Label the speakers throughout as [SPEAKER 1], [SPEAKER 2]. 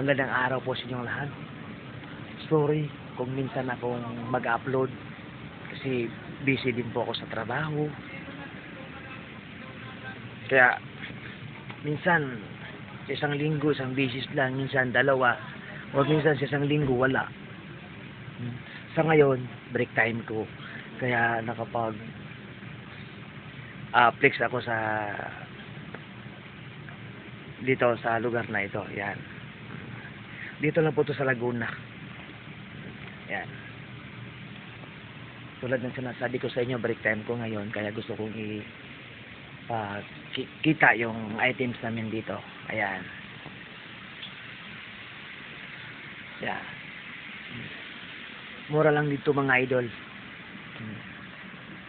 [SPEAKER 1] Magandang araw po sa inyong lahat. Sorry kung minsan akong mag-upload kasi busy din po ako sa trabaho. Kaya minsan sa isang linggo, isang beses lang, minsan dalawa, o minsan sa isang linggo wala. Sa ngayon, break time ko. Kaya nakapag ah flex ako sa dito sa lugar na ito. Yan. Dito lang po to sa Laguna. Yan. Tulad ng sinasabi ko sa inyo, break time ko ngayon. Kaya gusto kong i ki- kita yung items namin dito. Ayan. Yan. Mura lang dito mga idol.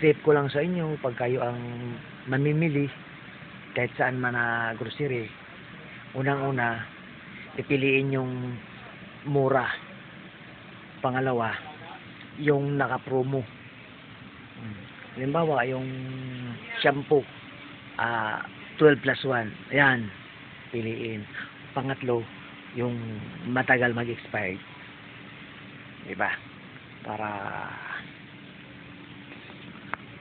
[SPEAKER 1] Tip ko lang sa inyo pag kayo ang mamimili kahit saan man na grocery unang-una pipiliin yung mura. Pangalawa yung naka-promo. Halimbawa yung shampoo ah 12 plus 1 ayan piliin. Pangatlo yung matagal mag-expired diba? Para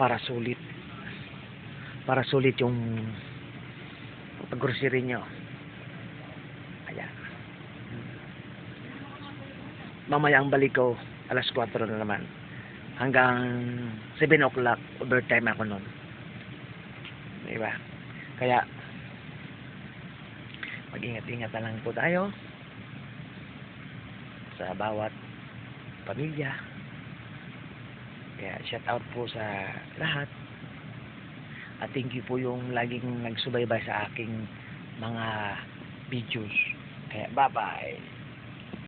[SPEAKER 1] para sulit. Para sulit yung pag-grocery nyo ayan mamaya ang balik ko alas 4 na naman. Hanggang 7 o'clock overtime ako nun. Diba kaya mag-ingat-ingat na lang po tayo sa bawat pamilya. Kaya shout out po sa lahat. At thank you po yung laging nagsubaybay sa aking mga videos. Kaya bye bye